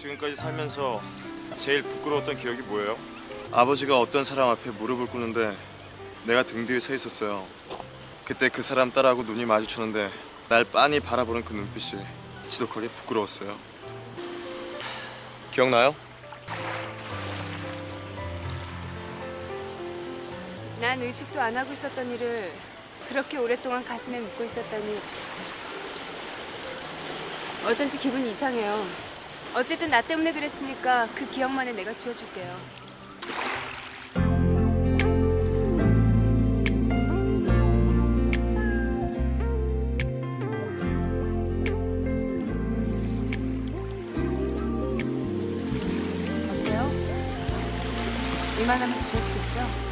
지금까지 살면서 제일 부끄러웠던 기억이 뭐예요? 아버지가 어떤 사람 앞에 무릎을 꿇는데 내가 등 뒤에 서 있었어요. 그때 그 사람 딸하고 눈이 마주쳤는데 날 빤히 바라보는 그 눈빛이 지독하게 부끄러웠어요. 기억나요? 난 의식도 안 하고 있었던 일을 그렇게 오랫동안 가슴에 묻고 있었다니 어쩐지 기분이 이상해요. 어쨌든 나 때문에 그랬으니까 그 기억만은 내가 지워줄게요. 어때요? 이만하면 지워지겠죠?